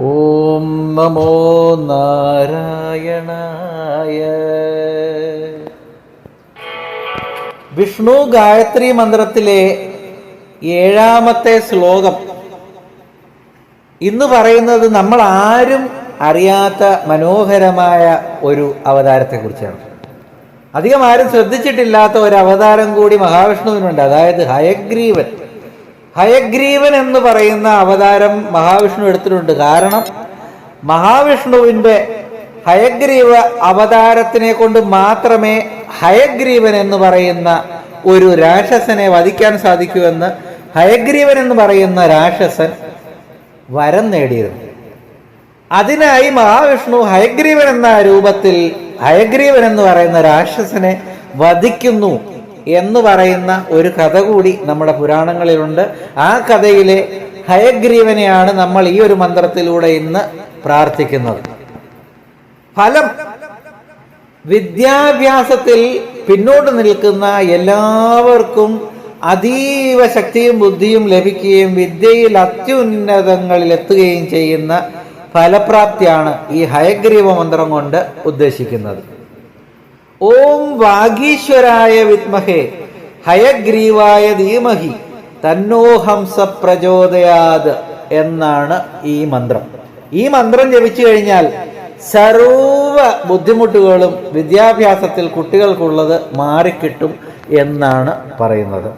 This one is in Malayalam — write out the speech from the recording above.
ഓം നമോ നാരായണായ. വിഷ്ണു ഗായത്രി മന്ത്രത്തിലെ ഏഴാമത്തെ ശ്ലോകം. ഇന്ന് പറയുന്നത് നമ്മൾ ആരും അറിയാത്ത മനോഹരമായ ഒരു അവതാരത്തെക്കുറിച്ചാണ്. അധികം ആരും ശ്രദ്ധിച്ചിട്ടില്ലാത്ത ഒരു അവതാരം കൂടി മഹാവിഷ്ണുവിനുണ്ട്. അതായത് ഹയഗ്രീവൻ. ഹയഗ്രീവൻ എന്ന് പറയുന്ന അവതാരം മഹാവിഷ്ണു എടുത്തിട്ടുണ്ട്. കാരണം മഹാവിഷ്ണുവിന്റെ ഹയഗ്രീവ അവതാരത്തിനെ കൊണ്ട് മാത്രമേ ഹയഗ്രീവൻ എന്ന് പറയുന്ന ഒരു രാക്ഷസനെ വധിക്കാൻ സാധിക്കൂ എന്ന് ഹയഗ്രീവൻ എന്ന് പറയുന്ന രാക്ഷസൻ വരം നേടിയിരുന്നു. അതിനായി മഹാവിഷ്ണു ഹയഗ്രീവൻ എന്ന രൂപത്തിൽ ഹയഗ്രീവൻ എന്ന് പറയുന്ന രാക്ഷസനെ വധിക്കുന്നു. എന്ന് പറയുന്ന ഒരു കഥ കൂടി നമ്മുടെ പുരാണങ്ങളിലുണ്ട്. ആ കഥയിലെ ഹയഗ്രീവനെയാണ് നമ്മൾ ഈ ഒരു മന്ത്രത്തിലൂടെ ഇന്ന് പ്രാർത്ഥിക്കുന്നത്. ഫലം വിദ്യാഭ്യാസത്തിൽ പിന്നോട്ട് നിൽക്കുന്ന എല്ലാവർക്കും അതീവ ശക്തിയും ബുദ്ധിയും ലഭിക്കുകയും വിദ്യയിൽ അത്യുന്നതങ്ങളിൽ എത്തുകയും ചെയ്യുന്ന ഫലപ്രാപ്തിയാണ് ഈ ഹയഗ്രീവ മന്ത്രം കൊണ്ട് ഉദ്ദേശിക്കുന്നത്. ഓം വാഗീശ്വരായ വിത്മഹേ ഹയഗ്രീവായ ധീമഹി തന്നോഹംസ പ്രചോദയാത് എന്നാണ് ഈ മന്ത്രം. ഈ മന്ത്രം ജപിച്ചു കഴിഞ്ഞാൽ സർവ ബുദ്ധിമുട്ടുകളും വിദ്യാഭ്യാസത്തിൽ കുട്ടികൾക്കുള്ളത് മാറിക്കിട്ടും എന്നാണ് പറയുന്നത്.